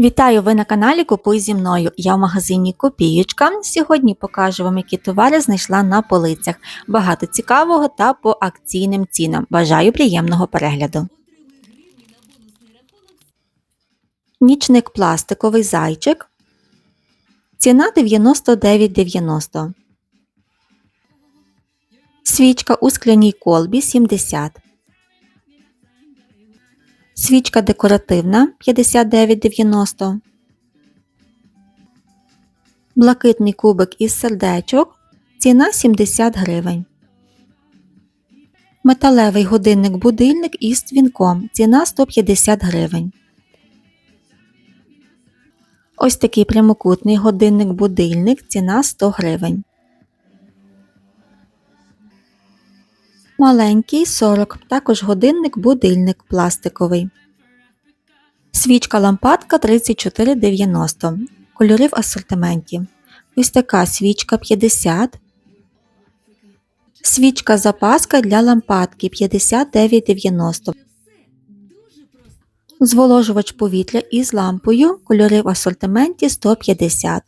Вітаю ви на каналі Купуй зі мною. Я в магазині Копієчка. Сьогодні покажу вам, які товари знайшла на полицях. Багато цікавого та по акційним цінам. Бажаю приємного перегляду. Нічник пластиковий зайчик. Ціна 99,90. Свічка у скляній колбі 70. Свічка декоративна 59,90. Блакитний кубик із сердечок. Ціна 70 гривень. Металевий годинник-будильник із дзвінком. Ціна 150 гривень. Ось такий прямокутний годинник-будильник. Ціна 100 гривень. Маленький 40, також годинник-будильник пластиковий. Свічка лампадка 34,90. Кольори в асортименті. Ось така свічка 50. Свічка запаска для лампадки 59,90. Зволожувач повітря із лампою. Кольори в асортименті 150.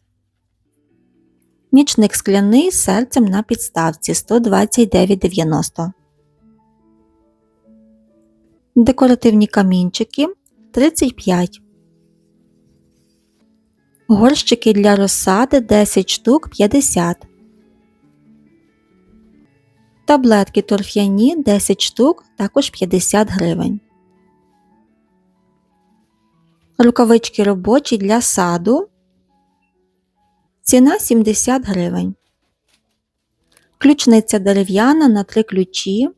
Нічник скляний з серцем на підставці 129,90. Декоративні камінчики 35. Горщики для розсади 10 штук 50. Таблетки торф'яні 10 штук також 50 гривень. Рукавички робочі для саду. Ціна 70 гривень. Ключниця дерев'яна на 3 ключі.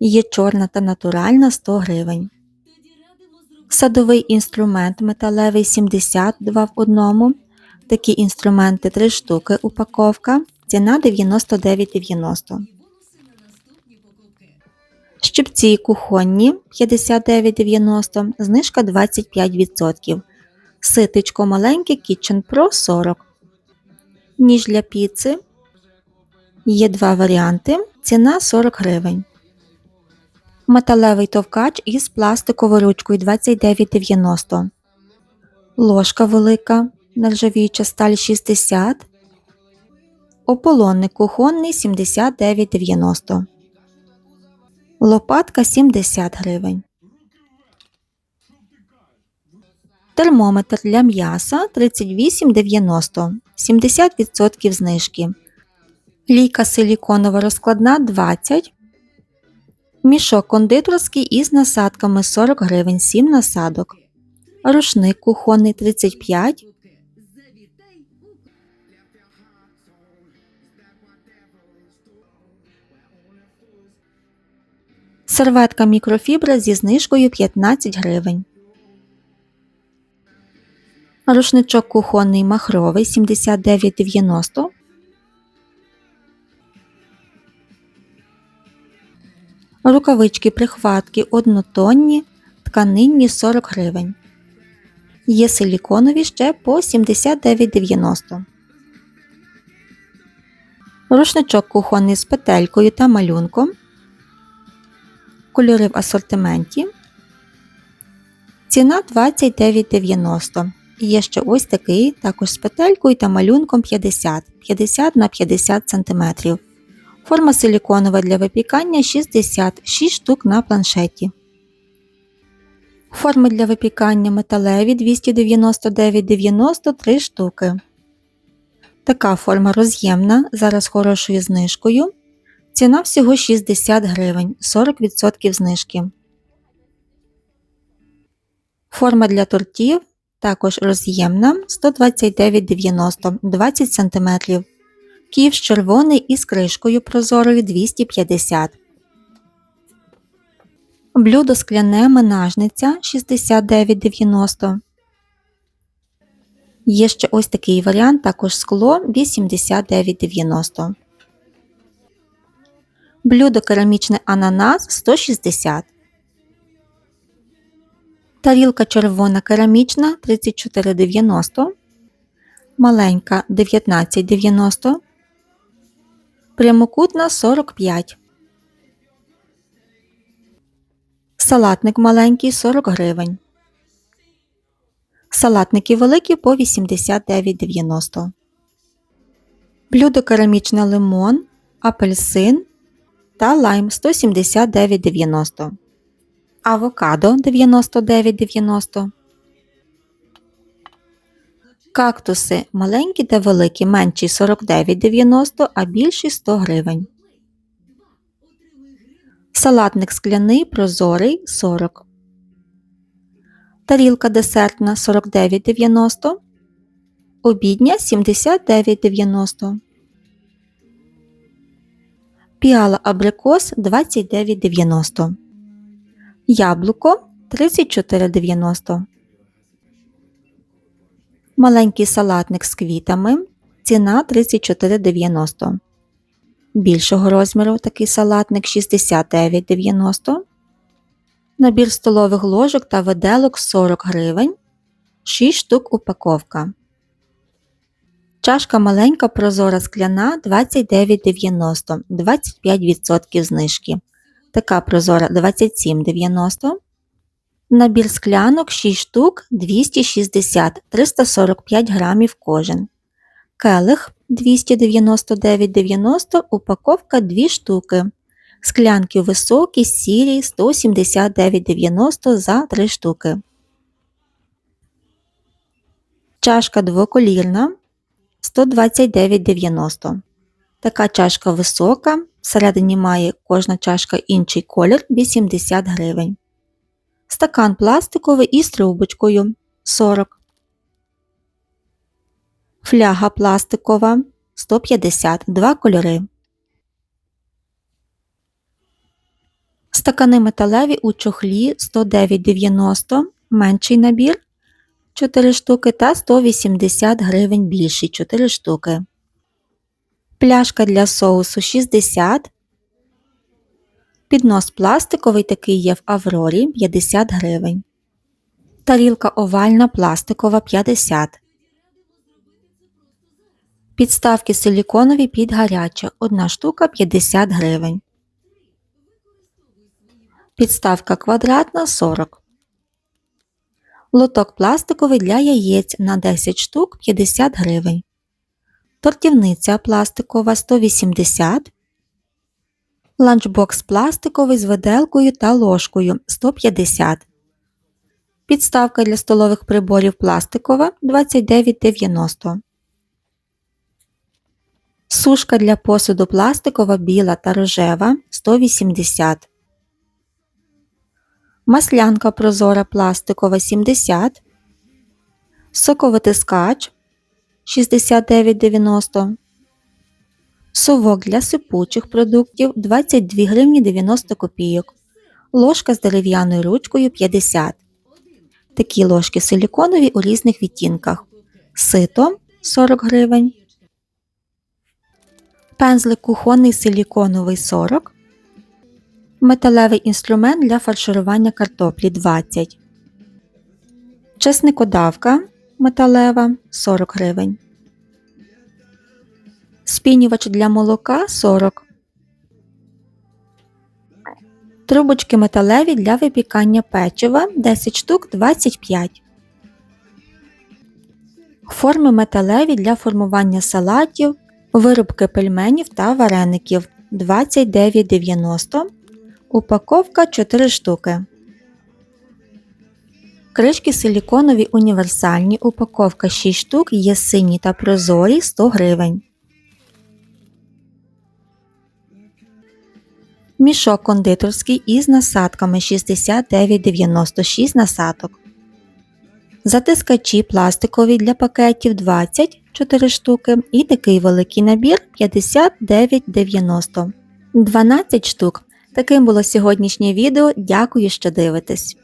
Є чорна та натуральна 100 гривень. Садовий інструмент металевий 72 в одному. Такі інструменти 3 штуки упаковка. Ціна 99,90. Щипці кухонні 59,90, знижка 25%. Ситечко маленьке Kitchen Pro 40. Ніж для піци. Є два варіанти. Ціна 40 гривень. Металевий товкач із пластиковою ручкою 29,90. Ложка велика. Нержавіюча сталь 60. Ополонник кухонний 79,90. Лопатка 70 гривень. Термометр для м'яса 38,90. 70% знижки. Лійка силіконова розкладна 20. Мішок кондитерський із насадками 40 гривень 7 насадок. Рушник кухонний 35. Серветка мікрофібра зі знижкою 15 гривень. Рушничок кухонний махровий 79,90. Рукавички прихватки однотонні, тканинні 40 гривень. Є силіконові ще по 79,90. Рушничок кухонний з петелькою та малюнком. Кольори в асортименті. Ціна 29,90. Є ще ось такий, також з петелькою та малюнком 50 50 на 50 см. Форма силіконова для випікання 60 6 штук на планшеті. Форми для випікання металеві 299,90 3 штуки. Така форма роз'ємна, зараз хорошою знижкою. Ціна всього 60 гривень 40% знижки. Форма для тортів також роз'ємна 129,90 20 см. Ківш червоний із кришкою прозорою 250 Блюдо скляне менажниця 69,90 Є ще ось такий варіант, також скло 89,90 Блюдо керамічне ананас 160 Тарілка червона керамічна 34,90 Маленька 19,90 Прямокутна 45 Салатник маленький 40 гривень Салатники великі по 89,90. Блюдо керамічне лимон, апельсин та лайм 179,90. Авокадо 99,90. Кактуси маленькі та великі, менші 49,90, а більші 100 гривень. Салатник скляний прозорий 40. Тарілка десертна 49,90. Обідня 79,90. Піала абрикос 29,90. Яблуко 34,90. Маленький салатник з квітами. Ціна 34,90. Більшого розміру такий салатник 69,90. Набір столових ложок та виделок 40 гривень. 6 штук упаковка. Чашка маленька прозора скляна 29,90 25% знижки. Така прозора 27,90. Набір склянок 6 штук 260 345 грамів кожен. Келих 299,90 упаковка 2 штуки. Склянки високі, сірі 179,90 за 3 штуки. Чашка двоколірна 129,90. Така чашка висока. Всередині має кожна чашка інший колір 80 гривень. Стакан пластиковий із трубочкою 40. Фляга пластикова 150 2 кольори. Стакани металеві у чохлі 109,90 менший набір 4 штуки та 180 гривень більший 4 штуки. Пляшка для соусу 60. Піднос пластиковий такий є в Аврорі 50 гривень. Тарілка овальна пластикова 50. Підставки силіконові під гаряче. Одна штука 50 гривень. Підставка квадратна 40. Лоток пластиковий для яєць на 10 штук 50 гривень. Тортівниця пластикова 180. Ланчбокс пластиковий з виделкою та ложкою 150. Підставка для столових приборів пластикова 29,90. Сушка для посуду пластикова біла та рожева 180. Маслянка прозора пластикова 70. Соковитискач 69,90. Совок для сипучих продуктів 22 гривні 90 копійок. Ложка з дерев'яною ручкою 50. Такі ложки силіконові у різних відтінках. Сито 40 гривень. Пензлик кухонний силіконовий 40. Металевий інструмент для фарширування картоплі 20. Чесникодавка металева 40 гривень. Спінювач для молока 40. Трубочки металеві для випікання печива 10 штук 25. Форми металеві для формування салатів, виробки пельменів та вареників 29,90. Упаковка 4 штуки. Кришки силіконові універсальні. Упаковка 6 штук є сині та прозорі 100 гривень. Мішок кондитерський із насадками 69,96 насадок. Затискачі пластикові для пакетів 20 4 штуки і такий великий набір 59,90 12 штук. Таким було сьогоднішнє відео. Дякую, що дивитесь.